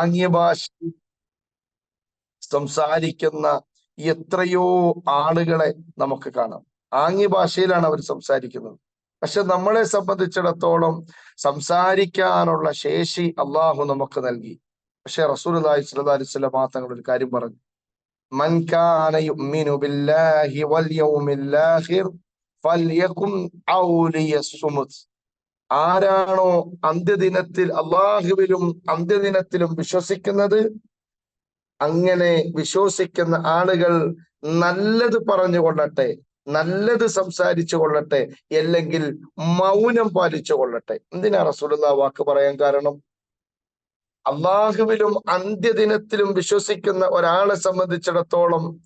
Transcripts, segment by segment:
ആംഗ്യഭാഷ സംസാരിക്കുന്ന എത്രയോ ആളുകളെ നമുക്ക് കാണാം. ആംഗ്യ ഭാഷയിലാണ് അവർ സംസാരിക്കുന്നത്. പക്ഷെ നമ്മളെ സംബന്ധിച്ചിടത്തോളം സംസാരിക്കാനുള്ള ശേഷി അള്ളാഹു നമുക്ക് നൽകി. പക്ഷെ റസൂൽ അലൈഹി സ്വലം തങ്ങൾ ഒരു കാര്യം പറഞ്ഞു. ആരാണോ അന്ത്യദിനത്തിൽ അള്ളാഹുവിലും അന്ത്യദിനത്തിലും വിശ്വസിക്കുന്നത്? അങ്ങനെ വിശ്വസിക്കുന്ന ആളുകൾ നല്ലത് പറഞ്ഞു പറഞ്ഞുകൊള്ളട്ടെ നല്ലത് സംസാരിച്ചു കൊള്ളട്ടെ അല്ലെങ്കിൽ മൗനം പാലിച്ചു കൊള്ളട്ടെ. എന്തിനാ റസൂലുള്ള വാക്ക് പറയാൻ കാരണം? അള്ളാഹുവിലും അന്ത്യദിനത്തിലും വിശ്വസിക്കുന്ന ഒരാളെ സംബന്ധിച്ചിടത്തോളം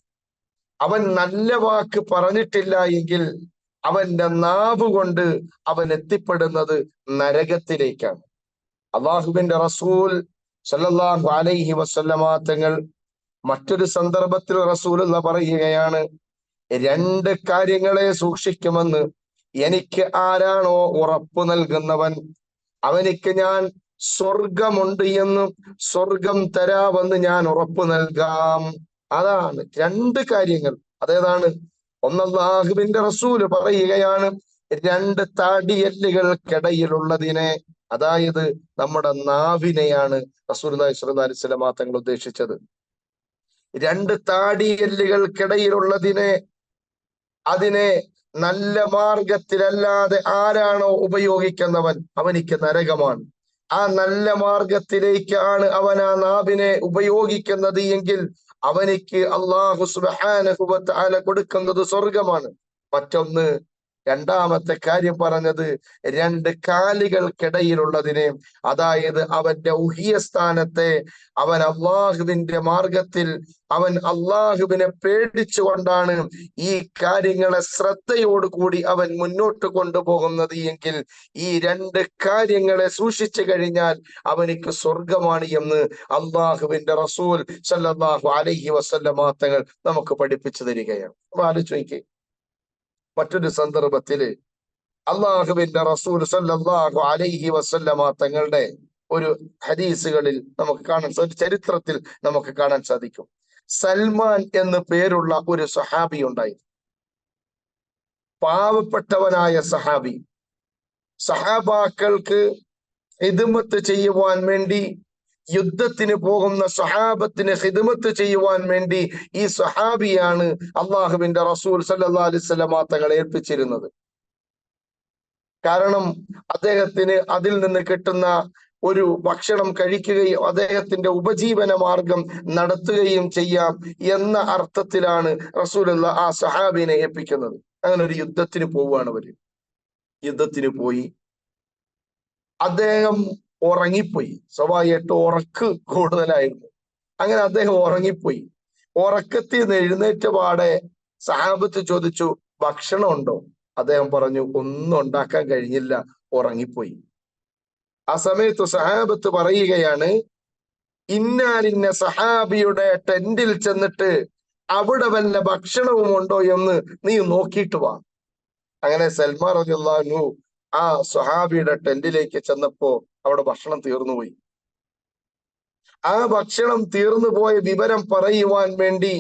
അവൻ നല്ല വാക്ക് പറഞ്ഞിട്ടില്ല എങ്കിൽ അവന്റെ നാവ് കൊണ്ട് അവൻ എത്തിപ്പെടുന്നത് നരകത്തിലേക്കാണ്. അള്ളാഹുബിന്റെ റസൂൽ സല്ലല്ലാഹു അലൈഹി വസല്ലമ തങ്ങൾ മറ്റൊരു സന്ദർഭത്തിൽ റസൂൽ എന്ന് പറയുകയാണ് രണ്ട് കാര്യങ്ങളെ സൂക്ഷിക്കുമെന്ന് എനിക്ക് ആരാണോ ഉറപ്പ് നൽകുന്നവൻ. അവനിക്ക് ഞാൻ സ്വർഗമുണ്ട് എന്നും സ്വർഗം തരാമെന്ന് ഞാൻ ഉറപ്പ് നൽകാം. അതാണ് രണ്ട് കാര്യങ്ങൾ. അതേതാണ്? ഒന്നല്ലാഹുവിന്റെ റസൂൽ പറയുകയാണ് രണ്ട് താടിയല്ലുകൾക്കിടയിലുള്ളതിനെ അതായത് നമ്മുടെ നാവിനെയാണ് റസൂൽ അലൈഹി സ്വലമാ തങ്ങൾ ഉദ്ദേശിച്ചത്. രണ്ട് താടിയല്ലുകൾക്കിടയിലുള്ളതിനെ അതിനെ നല്ല മാർഗത്തിലല്ലാതെ ആരാണോ ഉപയോഗിക്കുന്നവൻ അവനിക്ക് നരകമാണ്. ആ നല്ല മാർഗത്തിലേക്കാണ് അവൻ ആ നാവിനെ ഉപയോഗിക്കുന്നത് എങ്കിൽ അവനിക്ക് അള്ളാഹു ആല കൊടുക്കുന്നത് സ്വർഗമാണ് മറ്റൊന്ന് രണ്ടാമത്തെ കാര്യം പറഞ്ഞത് രണ്ട് കാലുകൾക്കിടയിലുള്ളതിനെ അതായത് അവന്റെ ഉഹിയ സ്ഥാനത്തെ അവൻ അള്ളാഹുവിന്റെ മാർഗത്തിൽ അവൻ അള്ളാഹുവിനെ പേടിച്ചുകൊണ്ടാണ് ഈ കാര്യങ്ങളെ ശ്രദ്ധയോടുകൂടി അവൻ മുന്നോട്ട് കൊണ്ടുപോകുന്നത് എങ്കിൽ ഈ രണ്ട് കാര്യങ്ങളെ സൂക്ഷിച്ചു കഴിഞ്ഞാൽ അവനിക്ക് സ്വർഗമാണ് എന്ന് അള്ളാഹുവിന്റെ റസൂൽ സല്ലാഹു അലഹി വസല്ലമ തങ്ങൾ നമുക്ക് പഠിപ്പിച്ചു തരികയാണ്. അപ്പൊ ആലോചിക്കേ മറ്റൊരു സന്ദർഭത്തിൽ അള്ളാഹുവിന്റെ റസൂൽ സല്ലാഹു അലൈഹി വസല്ലമ തങ്ങളുടെ ഒരു ഹദീസുകളിൽ നമുക്ക് കാണാൻ ഒരു ചരിത്രത്തിൽ നമുക്ക് കാണാൻ സാധിക്കും. സൽമാൻ എന്ന് പേരുള്ള ഒരു സഹാബി ഉണ്ടായി. പാവപ്പെട്ടവനായ സഹാബി. സഹാബാക്കൾക്ക് ഹിദമത്ത് ചെയ്യുവാൻ വേണ്ടി യുദ്ധത്തിന് പോകുന്ന സഹാബത്തിന് ഹിദമത്ത് ചെയ്യുവാൻ വേണ്ടി ഈ സഹാബിയാണ് അള്ളാഹുവിന്റെ റസൂൽ സല്ലാ അലിസ്ലാം തങ്ങളെ ഏൽപ്പിച്ചിരുന്നത്. കാരണം അദ്ദേഹത്തിന് അതിൽ നിന്ന് കിട്ടുന്ന ഒരു ഭക്ഷണം കഴിക്കുകയും അദ്ദേഹത്തിന്റെ ഉപജീവന മാർഗം നടത്തുകയും ചെയ്യാം എന്ന അർത്ഥത്തിലാണ് റസൂൽ ആ സഹാബിനെ ഏൽപ്പിക്കുന്നത്. അങ്ങനെ ഒരു യുദ്ധത്തിന് പോവുകയാണ് അവർ. യുദ്ധത്തിന് പോയി. അദ്ദേഹം ഉറങ്ങിപ്പോയി. സ്വാഭാവികമായിട്ട് ഉറക്ക് കൂടുതലായിരുന്നു. അങ്ങനെ അദ്ദേഹം ഉറങ്ങിപ്പോയി. ഉറക്കത്തിൽ നിന്ന് എഴുന്നേറ്റ പാടെ സഹാബത്ത് ചോദിച്ചു ഭക്ഷണം ഉണ്ടോ? അദ്ദേഹം പറഞ്ഞു ഒന്നും ഉണ്ടാക്കാൻ കഴിഞ്ഞില്ല. ഉറങ്ങിപ്പോയി. ആ സമയത്ത് സഹാബത്ത് പറയുകയാണ് ഇന്നാലിന്ന സഹാബിയുടെ ടെന്റിൽ ചെന്നിട്ട് അവിടെ വല്ല ഭക്ഷണവും ഉണ്ടോ എന്ന് നീ നോക്കിയിട്ട് വാ. അങ്ങനെ സൽമാൻ റളിയല്ലാഹു ആ സുഹാബിയുടെ ടെന്റിലേക്ക് ചെന്നപ്പോ അവിടെ ഭക്ഷണം തീർന്നുപോയി ആ ഭക്ഷണം തീർന്നു പോയ വിവരം പറയുവാൻ വേണ്ടി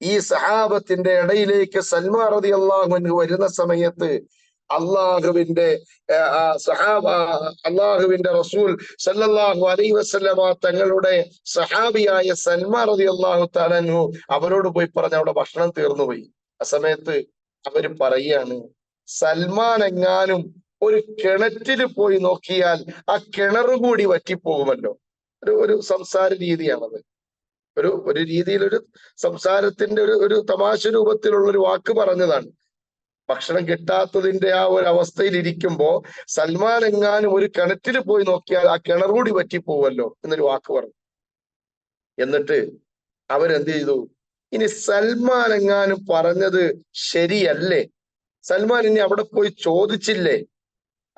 ഈ സഹാബത്തിന്റെ ഇടയിലേക്ക് സൽമാ റതി അള്ളാഹുവിന് വരുന്ന സമയത്ത് അള്ളാഹുവിന്റെ സഹാബ അള്ളാഹുവിന്റെ റസൂൽ സല്ലല്ലാഹു അലൈ വസ്ലമ തങ്ങളുടെ സഹാബിയായ സൽമാ റതി അള്ളാഹു തലനു അവരോട് പോയി പറഞ്ഞ അവിടെ ഭക്ഷണം തീർന്നുപോയി ആ സമയത്ത് അവർ പറയാണ് സൽമാൻ എങ്ങാനും ഒരു കിണറ്റിൽ പോയി നോക്കിയാൽ ആ കിണർ കൂടി വറ്റിപ്പോകുമല്ലോ ഒരു ഒരു സംസാര രീതിയാണത്. ഒരു ഒരു രീതിയിൽ ഒരു സംസാരത്തിന്റെ ഒരു ഒരു തമാശ രൂപത്തിലുള്ള ഒരു വാക്ക് പറഞ്ഞതാണ്. ഭക്ഷണം കിട്ടാത്തതിന്റെ ആ ഒരു അവസ്ഥയിൽ ഇരിക്കുമ്പോ സൽമാൻ എങ്ങാനും ഒരു കിണറ്റിൽ പോയി നോക്കിയാൽ ആ കിണർ കൂടി പറ്റിപ്പോവല്ലോ എന്നൊരു വാക്ക് പറഞ്ഞു. എന്നിട്ട് അവരെന്ത് ചെയ്തു? ഇനി സൽമാൻ എങ്ങാനും പറഞ്ഞത് ശരിയല്ലേ? സൽമാൻ ഇനി അവിടെ പോയി ചോദിച്ചില്ലേ?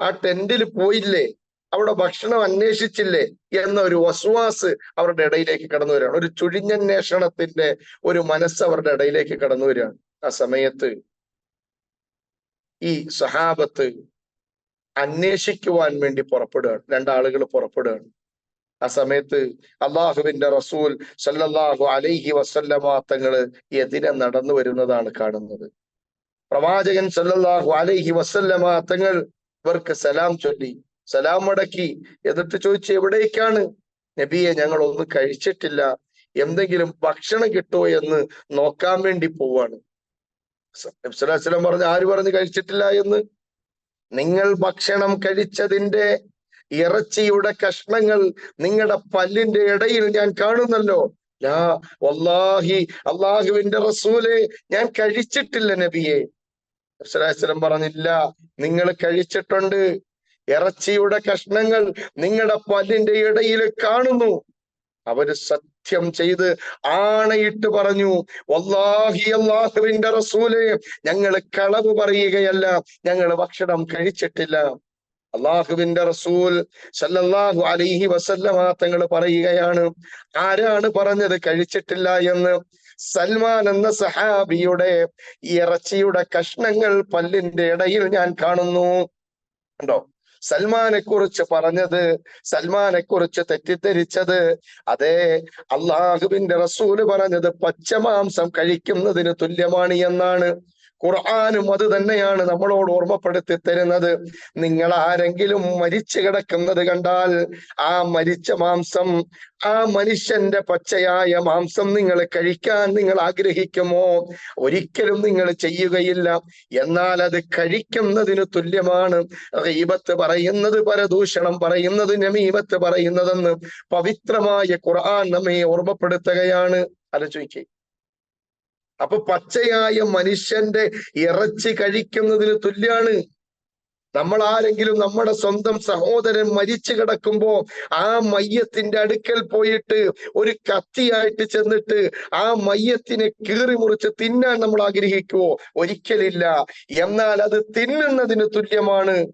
ആ ടെന്റിൽ പോയില്ലേ? അവിടെ ഭക്ഷണം അന്വേഷിച്ചില്ലേ? എന്ന ഒരു വസ്വാസ് അവരുടെ ഇടയിലേക്ക് കടന്നു വരികയാണ്. ഒരു ചുഴിഞ്ഞന്വേഷണത്തിന്റെ ഒരു മനസ്സ് അവരുടെ ഇടയിലേക്ക് കടന്നു വരികയാണ്. ആ സമയത്ത് ഈ സഹാബത്ത് അന്വേഷിക്കുവാൻ വേണ്ടി പുറപ്പെടുകയാണ്. രണ്ടാളുകൾ പുറപ്പെടുകയാണ്. ആ സമയത്ത് അള്ളാഹുവിന്റെ റസൂൽ സല്ലല്ലാഹു അലൈഹി വസല്ലമ തങ്ങൾ എതിരെ നടന്നു വരുന്നതാണ് കാണുന്നത്. പ്രവാചകൻ സല്ലല്ലാഹു അലൈഹി വസല്ലമ ഇവർക്ക് സലാം ചൊല്ലി സലാം മടക്കി എന്നിട്ട് ചോദിച്ചു എവിടേക്കാണ്? നബിയെ ഞങ്ങൾ ഒന്നും കഴിച്ചിട്ടില്ല. എന്തെങ്കിലും ഭക്ഷണം കിട്ടുമോ എന്ന് നോക്കാൻ വേണ്ടി പോവാണ്. നബ്സലാസ്ലം പറഞ്ഞു ആര് പറഞ്ഞു കഴിച്ചിട്ടില്ല എന്ന്? നിങ്ങൾ ഭക്ഷണം കഴിച്ചതിന്റെ ഇറച്ചിയുടെ കഷ്ണങ്ങൾ നിങ്ങളുടെ പല്ലിന്റെ ഇടയിൽ ഞാൻ കാണുന്നല്ലോ. ലാ വല്ലാഹി അള്ളാഹുവിന്റെ റസൂലെ ഞാൻ കഴിച്ചിട്ടില്ല നബിയെ. നബ്സലാസ്ലം പറഞ്ഞില്ല. നിങ്ങൾ കഴിച്ചിട്ടുണ്ട്. ഇറച്ചിയുടെ കഷ്ണങ്ങൾ നിങ്ങളുടെ പല്ലിന്റെ ഇടയിൽ കാണുന്നു. അവർ സത്യം ചെയ്ത് ആണയിട്ട് പറഞ്ഞു. വല്ലാഹി അള്ളാഹുവിന്റെ റസൂലെ ഞങ്ങൾ കളവ് പറയുകയല്ല. ഞങ്ങൾ ഭക്ഷണം കഴിച്ചിട്ടില്ല. അള്ളാഹുവിന്റെ റസൂൽ സല്ലല്ലാഹു അലൈഹി വസല്ലമ തങ്ങൾ പറയുകയാണ് ആരാണ് പറഞ്ഞത് കഴിച്ചിട്ടില്ല എന്ന്? സൽമാൻ എന്ന സഹാബിയുടെ ഇറച്ചിയുടെ കഷ്ണങ്ങൾ പല്ലിന്റെ ഇടയിൽ ഞാൻ കാണുന്നു. ഉണ്ടോ സൽമാനെ കുറിച്ച് പറഞ്ഞത് സൽമാനെ കുറിച്ച് തെറ്റിദ്ധരിച്ചത് അതെ അള്ളാഹുവിന്റെ റസൂൽ പറഞ്ഞത് പച്ചമാംസം കഴിക്കുന്നതിന് തുല്യമാണ് എന്നാണ്. ഖുർആാനും അത് തന്നെയാണ് നമ്മളോട് ഓർമ്മപ്പെടുത്തി തരുന്നത്. നിങ്ങൾ ആരെങ്കിലും മരിച്ചു കിടക്കുന്നത് കണ്ടാൽ ആ മരിച്ച മാംസം ആ മനുഷ്യന്റെ പച്ചയായ മാംസം നിങ്ങൾ കഴിക്കാൻ നിങ്ങൾ ആഗ്രഹിക്കുമോ? ഒരിക്കലും നിങ്ങൾ ചെയ്യുകയില്ല. എന്നാൽ അത് കഴിക്കുന്നതിന് തുല്യമാണ്. ഈപത്ത് പറയുന്നത് പരദൂഷണം പറയുന്നത് നമീമത്ത് പറയുന്നതെന്ന് പവിത്രമായ ഖുർആൻ നമ്മെ ഓർമ്മപ്പെടുത്തുകയാണ്. ആലോചിക്കേ. അപ്പൊ പച്ചയായ മനുഷ്യന്റെ ഇറച്ചി കഴിക്കുന്നതിന് തുല്യാണ്. നമ്മൾ ആരെങ്കിലും നമ്മുടെ സ്വന്തം സഹോദരൻ മരിച്ചു കിടക്കുമ്പോ ആ മയ്യത്തിന്റെ അടുക്കൽ പോയിട്ട് ഒരു കത്തിയായിട്ട് ചെന്നിട്ട് ആ മയ്യത്തിനെ കീറി മുറിച്ച് തിന്നാൻ നമ്മൾ ആഗ്രഹിക്കുവോ? ഒരിക്കലില്ല. എന്നാൽ അത് തിന്നുന്നതിന് തുല്യമാണ്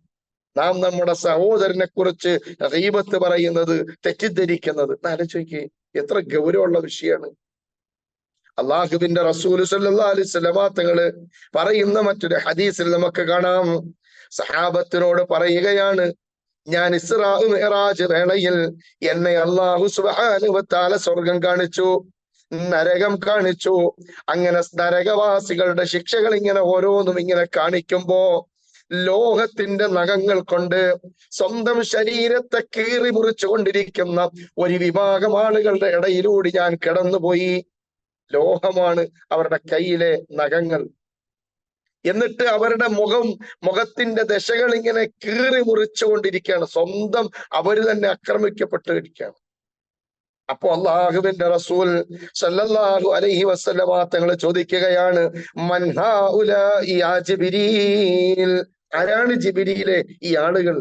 നാം നമ്മുടെ സഹോദരനെ കുറിച്ച് റീബത്ത് പറയുന്നത് തെറ്റിദ്ധരിക്കുന്നത്. ആലോചിക്കേ എത്ര ഗൗരവമുള്ള വിഷയമാണ്. അള്ളാഹുവിന്റെ റസൂൽ അലൈഹി തങ്ങൾ പറയുന്ന മറ്റൊരു ഹദീസിൽ നമുക്ക് കാണാം. സഹാബത്തിനോട് പറയുകയാണ് ഞാൻ ഇസ്രാജ് വേളയിൽ എന്നെ അള്ളാഹു സുബാനുവത്താല സ്വർഗം കാണിച്ചു നരകം കാണിച്ചു. അങ്ങനെ നരകവാസികളുടെ ശിക്ഷകൾ ഇങ്ങനെ ഓരോന്നും ഇങ്ങനെ കാണിക്കുമ്പോ ലോഹത്തിന്റെ നഖങ്ങൾ കൊണ്ട് സ്വന്തം ശരീരത്തെ കീറി മുറിച്ചു കൊണ്ടിരിക്കുന്ന ഒരു വിഭാഗം ആളുകളുടെ ഇടയിലൂടെ ഞാൻ കിടന്നുപോയി. ലോഹമാണ് അവരുടെ കയ്യിലെ നഖങ്ങൾ. എന്നിട്ട് അവരുടെ മുഖം മുഖത്തിന്റെ ദശകൾ ഇങ്ങനെ കീറി മുറിച്ചുകൊണ്ടിരിക്കുകയാണ്. സ്വന്തം അവർ തന്നെ ആക്രമിക്കപ്പെട്ടിരിക്കുകയാണ്. അപ്പൊ അള്ളാഹുവിന്റെ റസൂൽ സല്ലല്ലാഹു അലൈഹി വസല്ലമ തങ്ങൾ ചോദിക്കുകയാണ് ആരാണ് ജിബിരിയിലെ ഈ ആളുകൾ?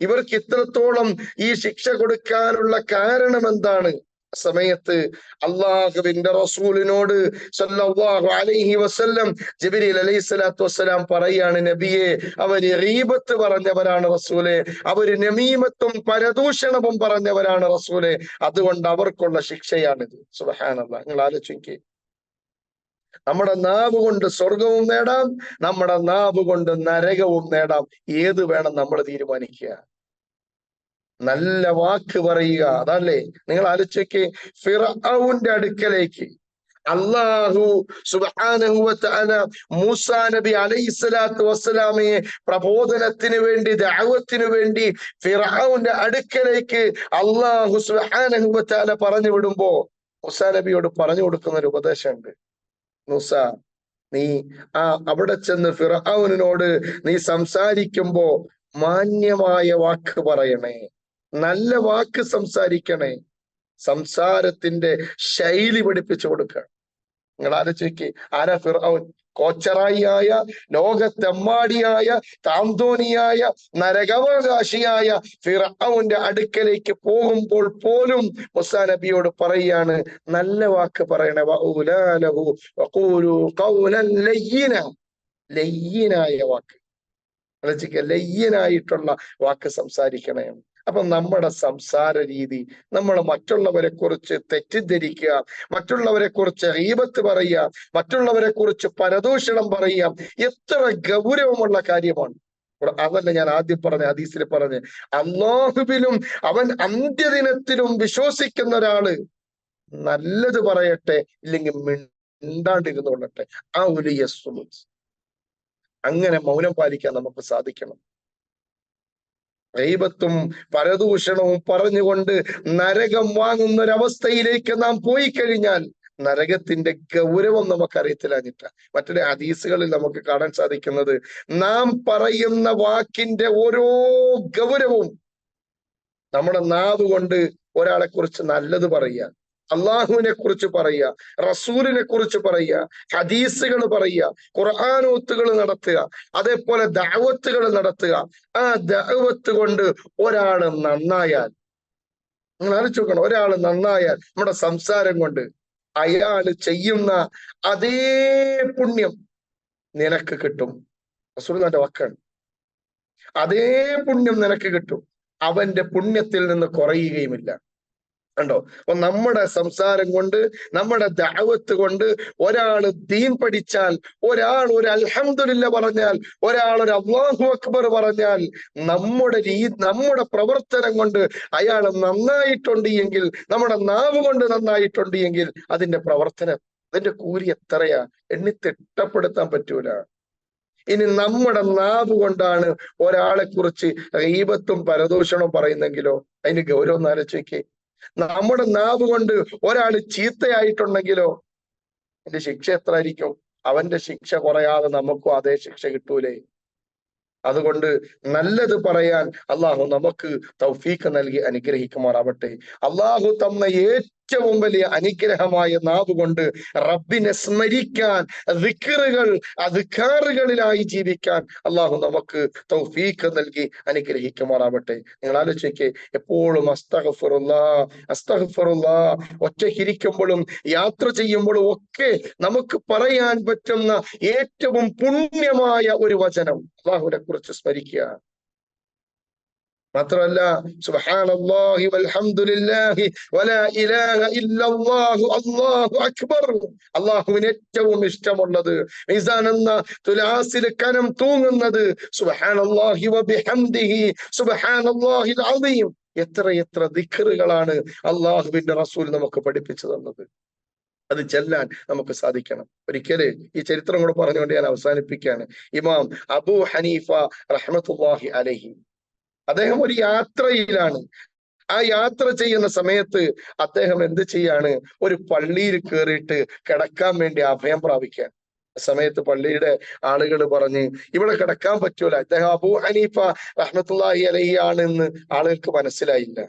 ഇവർക്ക് ഇത്രത്തോളം ഈ ശിക്ഷ കൊടുക്കാനുള്ള കാരണം എന്താണ് സമയത്ത് അള്ളാഹുവിന്റെ റസൂലിനോട് സല്ലല്ലാഹു അലൈഹി വസല്ലം ജിബ്രീൽ അലൈഹി സ്വലാത്തു വസ്സലാം പറയാണ് നബിയെ അവർ റീബത്ത് പറഞ്ഞവരാണ് റസൂലെ. അവർ നമീമത്തും പരദൂഷണവും പറഞ്ഞവരാണ് റസൂലെ. അതുകൊണ്ട് അവർക്കുള്ള ശിക്ഷയാണിത്. സുബഹാനല്ല നിങ്ങൾ ആലോചിക്കേ നമ്മുടെ നാവ് കൊണ്ട് സ്വർഗവും നേടാം നമ്മുടെ നാവ് കൊണ്ട് നരകവും നേടാം. ഏത് വേണം നമ്മൾ തീരുമാനിക്കുക? നല്ല വാക്ക് പറയുക. അതല്ലേ? നിങ്ങൾ ആലോചിക്ക് ഫിറൌന്റെ അടുക്കലേക്ക്. അള്ളാഹു സുബാനഹുവല മൂസ നബി അലൈഹി സ്വലാത്തു വസ്സലാമയെ പ്രബോധനത്തിന് വേണ്ടി ദാവത്തിന് വേണ്ടി ഫിറാവുന്റെ അടുക്കലേക്ക് അള്ളാഹു സുബാനഹുവല പറഞ്ഞു വിടുമ്പോ മൂസ നബിയോട് പറഞ്ഞു കൊടുക്കുന്ന ഒരു ഉപദേശമുണ്ട്. മൂസ നീ ആ അവിടെ ചെന്ന് ഫിറാവുനോട് നീ സംസാരിക്കുമ്പോ മാന്യമായ വാക്ക് പറയണേ. നല്ല വാക്ക് സംസാരിക്കണേ. സംസാരത്തിന്റെ ശൈലി പഠിപ്പിച്ചു കൊടുക്കുക. നിങ്ങൾ ആലോചിക്ക് ആരാ ഫിറൌൻ? കോച്ചറായിയായ ലോകത്തെമ്മാടിയായ താന്തോനിയായ നരകവകാശിയായ ഫിറൌന്റെ അടുക്കലേക്ക് പോകുമ്പോൾ പോലും മുസാ നബിയോട് പറയാണ് നല്ല വാക്ക് പറയണേ. ലയ്യനായ വാക്ക്. ലയ്യനായിട്ടുള്ള വാക്ക് സംസാരിക്കണേ. അപ്പൊ നമ്മുടെ സംസാര രീതി നമ്മൾ മറ്റുള്ളവരെ കുറിച്ച് തെറ്റിദ്ധരിക്കുക മറ്റുള്ളവരെ കുറിച്ച് റീബത്ത് പറയുക മറ്റുള്ളവരെ കുറിച്ച് പരദൂഷണം പറയുക എത്ര ഗൗരവമുള്ള കാര്യമാണ്. അതല്ല ഞാൻ ആദ്യം പറഞ്ഞ ഹദീസിൽ പറഞ്ഞ് അന്നാഹുബിലും അവൻ അന്ത്യദിനത്തിലും വിശ്വസിക്കുന്ന ഒരാൾ നല്ലത് പറയട്ടെ ഇല്ലെങ്കിൽ മിണ്ടാണ്ടിരുന്നോളട്ടെ ആ ഒരു യസ് അങ്ങനെ മൗനം പാലിക്കാൻ നമുക്ക് സാധിക്കണം. ദൈവത്തും പരദൂഷണവും പറഞ്ഞുകൊണ്ട് നരകം വാങ്ങുന്ന ഒരവസ്ഥയിലേക്ക് നാം പോയി കഴിഞ്ഞാൽ നരകത്തിന്റെ ഗൗരവം നമുക്കറിയത്തില്ലാഞ്ഞിട്ട. മറ്റൊരു ഹദീസുകളിൽ നമുക്ക് കാണാൻ സാധിക്കുന്നത് നാം പറയുന്ന വാക്കിന്റെ ഓരോ ഗൗരവവും നമ്മുടെ നാവുകൊണ്ട് ഒരാളെ കുറിച്ച് നല്ലത് പറയുക. അള്ളാഹുവിനെ കുറിച്ച് പറയുക റസൂലിനെ കുറിച്ച് പറയുക ഹദീസുകൾ പറയുക ഖുർആാനോത്തുകൾ നടത്തുക അതേപോലെ ദാവത്തുകൾ നടത്തുക. ആ ദാവത്ത് കൊണ്ട് ഒരാൾ നന്നായാൽ നിങ്ങൾ ആലോചിച്ച് നോക്കണം ഒരാൾ നന്നായാൽ നമ്മുടെ സംസാരം കൊണ്ട് അയാൾ ചെയ്യുന്ന അതേ പുണ്യം നിനക്ക് കിട്ടും. റസൂലിന്റെ വാക്കാണ്. അതേ പുണ്യം നിനക്ക് കിട്ടും. അവന്റെ പുണ്യത്തിൽ നിന്ന് കുറയുകയുമില്ല. കണ്ടോ? അപ്പൊ നമ്മുടെ സംസാരം കൊണ്ട് നമ്മുടെ ദാവത്ത് കൊണ്ട് ഒരാൾ ദീൻ പഠിച്ചാൽ ഒരാൾ ഒരു അൽഹംദുലില്ല പറഞ്ഞാൽ ഒരാൾ ഒരു അള്ളാഹു അക്ബർ പറഞ്ഞാൽ നമ്മുടെ രീ നമ്മുടെ പ്രവർത്തനം കൊണ്ട് അയാൾ നന്നായിട്ടുണ്ട് എങ്കിൽ നമ്മുടെ നാവ് കൊണ്ട് നന്നായിട്ടുണ്ട് എങ്കിൽ അതിന്റെ പ്രവർത്തനം അതിന്റെ കൂലി എത്രയാ? എണ്ണി തിട്ടപ്പെടുത്താൻ പറ്റൂല. ഇനി നമ്മുടെ നാവ് കൊണ്ടാണ് ഒരാളെ കുറിച്ച് ഈപത്തും പരദൂഷണവും പറയുന്നെങ്കിലോ? അതിന് ഗൗരവം ആലോചിക്കേ. നമ്മുടെ നാവ് കൊണ്ട് ഒരാൾ ചീത്തയായിട്ടുണ്ടെങ്കിലോ എന്റെ ശിക്ഷ എത്ര ആയിരിക്കും അവന്റെ ശിക്ഷ കുറയാതെ നമുക്കും അതേ ശിക്ഷ കിട്ടൂലേ? അതുകൊണ്ട് നല്ലത് പറയാൻ അള്ളാഹു നമുക്ക് തൗഫീഖ് നൽകി അനുഗ്രഹിക്കുമാറാവട്ടെ. അള്ളാഹു തന്ന ഏറ്റവും വലിയ അനുഗ്രഹമായ നാവുകൊണ്ട് റബ്ബിനെ സ്മരിക്കാൻ വിക്കറുകൾ അധികാറുകളിലായി ജീവിക്കാൻ അള്ളാഹു നമുക്ക് തൗഫീഖ് നൽകി അനുഗ്രഹിക്കുമാറാവട്ടെ. നിങ്ങൾ ആലോചിക്കെ എപ്പോഴും അസ്തഹഫറുല്ലാ അസ്തഹഫറുല്ലാ ഒറ്റയ്ക്കിരിക്കുമ്പോഴും യാത്ര ചെയ്യുമ്പോഴും ഒക്കെ നമുക്ക് പറയാൻ പറ്റുന്ന ഏറ്റവും പുണ്യമായ ഒരു വചനം അള്ളാഹുവിനെ കുറിച്ച് സ്മരിക്കുക. മാത്രമല്ല സുബ്ഹാനല്ലാഹി വൽഹംദുലില്ലാഹി വലാ ഇലാഹ ഇല്ലല്ലാഹു അല്ലാഹു അക്ബർ. അല്ലാഹുവിന് ഏറ്റവും ഇഷ്ടമുള്ളത് മീസാൻ എന്ന തുലാസിൽ കനം തൂങ്ങുന്നത് സുബ്ഹാനല്ലാഹി വബിഹംദിഹി സുബ്ഹാനല്ലാഹിൽ അസീം എത്ര എത്ര ദിക്റുകളാണ് അള്ളാഹുവിന്റെ റസൂൽ നമുക്ക് പഠിപ്പിച്ചു തന്നത്. അത് ചെല്ലാൻ നമുക്ക് സാധിക്കണം. ഒരിക്കൽ ഈ ചരിത്രം കൂടെ പറഞ്ഞുകൊണ്ട് ഞാൻ അവസാനിപ്പിക്കുകയാണ്. ഇമാം അബു ഹനീഫ റഹ്മത്തുല്ലാഹി അലഹി. അദ്ദേഹം ഒരു യാത്രയിലാണ്. ആ യാത്ര ചെയ്യുന്ന സമയത്ത് അദ്ദേഹം എന്ത് ചെയ്യാണ്? ഒരു പള്ളിയിൽ കയറിയിട്ട് കിടക്കാൻ വേണ്ടി അഭയം പ്രാപിക്കാൻ. സമയത്ത് പള്ളിയുടെ ആളുകൾ പറഞ്ഞ് ഇവിടെ കിടക്കാൻ പറ്റൂല. അദ്ദേഹം അബു ഹനീഫ റഹ്മത്തുല്ലാഹി അലഹി ആണെന്ന് ആളുകൾക്ക് മനസ്സിലായില്ല.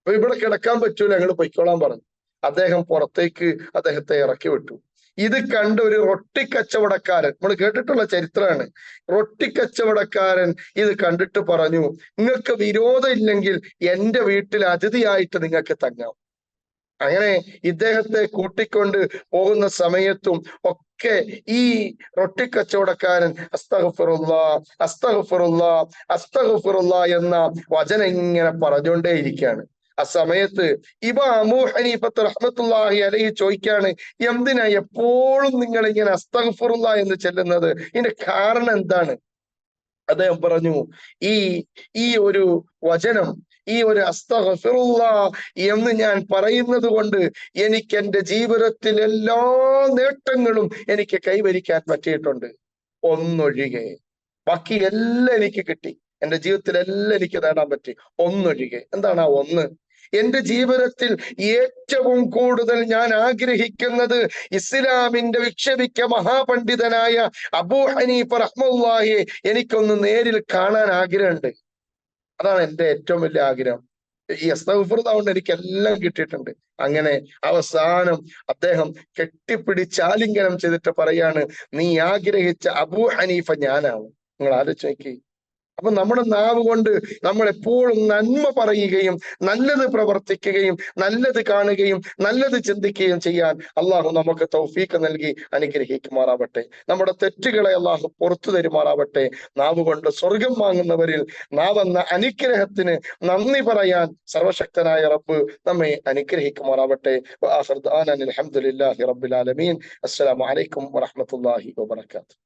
അപ്പൊ ഇവിടെ കിടക്കാൻ പറ്റൂല. ഞങ്ങൾ പൊയ്ക്കോളാൻ പറഞ്ഞു. അദ്ദേഹം പുറത്തേക്ക് അദ്ദേഹത്തെ ഇറക്കി വിട്ടു. ഇത് കണ്ട ഒരു റൊട്ടി കച്ചവടക്കാരൻ നമ്മൾ കേട്ടിട്ടുള്ള ചരിത്രമാണ്. റൊട്ടി കച്ചവടക്കാരൻ ഇത് കണ്ടിട്ട് പറഞ്ഞു നിങ്ങൾക്ക് വിരോധം ഇല്ലെങ്കിൽ എന്റെ വീട്ടിൽ അതിഥിയായിട്ട് നിങ്ങൾക്ക് തങ്ങാം. അങ്ങനെ ഇദ്ദേഹത്തെ കൂട്ടിക്കൊണ്ട് പോകുന്ന സമയത്തും ഒക്കെ ഈ റൊട്ടി കച്ചവടക്കാരൻ അസ്തഹഫറുല്ല അസ്തഹഫറുല്ല അസ്തഹഫറുല്ല എന്ന വചനം ഇങ്ങനെ പറഞ്ഞുകൊണ്ടേയിരിക്കുകയാണ്. ആ സമയത്ത് ഇവ അമൂ ഹനീഫത്ത് റഹ്മത്തുല്ലാഹി അലഹി ചോദിക്കാണ് എന്തിനാ എപ്പോഴും നിങ്ങൾ ഇങ്ങനെ അസ്തഗ്ഫിറുല്ലാ എന്ന് ചെല്ലുന്നത്? ഇതിന്റെ കാരണം എന്താണ്? അദ്ദേഹം പറഞ്ഞു ഈ ഈ ഒരു വചനം ഈ ഒരു അസ്തഗ്ഫിറുല്ലാ എന്ന് ഞാൻ പറയുന്നത് കൊണ്ട് എനിക്ക് എന്റെ ജീവിതത്തിൽ എല്ലാ നേട്ടങ്ങളും എനിക്ക് കൈവരിക്കാൻ പറ്റിയിട്ടുണ്ട്. ഒന്നൊഴികെ. ബാക്കി എല്ലാം എനിക്ക് കിട്ടി. എന്റെ ജീവിതത്തിൽ എല്ലാം എനിക്ക് നേടാൻ പറ്റി. ഒന്നൊഴികെ. എന്താണ് ആ ഒന്ന്? എന്റെ ജീവിതത്തിൽ ഏറ്റവും കൂടുതൽ ഞാൻ ആഗ്രഹിക്കുന്നത് ഇസ്ലാമിന്റെ വിക്ഷേപിക്ക മഹാപണ്ഡിതനായ അബൂ ഹനീഫ് റഹ്മുല്ലാഹിയെ എനിക്കൊന്ന് നേരിൽ കാണാൻ ആഗ്രഹമുണ്ട്. അതാണ് എന്റെ ഏറ്റവും വലിയ ആഗ്രഹം. ഈ അസ്തഫുറത കൊണ്ട് എനിക്ക് എല്ലാം കിട്ടിയിട്ടുണ്ട്. അങ്ങനെ അവസാനം അദ്ദേഹം കെട്ടിപ്പിടിച്ച് ആലിംഗനം ചെയ്തിട്ട് പറയാണ് നീ ആഗ്രഹിച്ച അബൂ ഹനീഫ ഞാനാണ്. നിങ്ങൾ ആലോചിച്ച് നോക്കി. അപ്പൊ നമ്മുടെ നാവ് കൊണ്ട് നമ്മൾ എപ്പോഴും നന്മ പറയുകയും നല്ലത് പ്രവർത്തിക്കുകയും നല്ലത് കാണുകയും നല്ലത് ചിന്തിക്കുകയും ചെയ്യാൻ അള്ളാഹു നമുക്ക് തൗഫീക്ക് നൽകി അനുഗ്രഹിക്കുമാറാവട്ടെ. നമ്മുടെ തെറ്റുകളെ അള്ളാഹു പുറത്തു തരുമാറാവട്ടെ. നാവ് കൊണ്ട് സ്വർഗം വാങ്ങുന്നവരിൽ നാവെന്ന അനുഗ്രഹത്തിന് നന്ദി പറയാൻ സർവശക്തനായ റബ്ബ് നമ്മെ അനുഗ്രഹിക്കുമാറാവട്ടെ. അലഹമുല്ലാഹി റബ്ബിൽ ആലമീൻ. അസ്സലാമു അലൈക്കും വറഹ്മത്തുള്ളാഹി വബറകാതുഹു.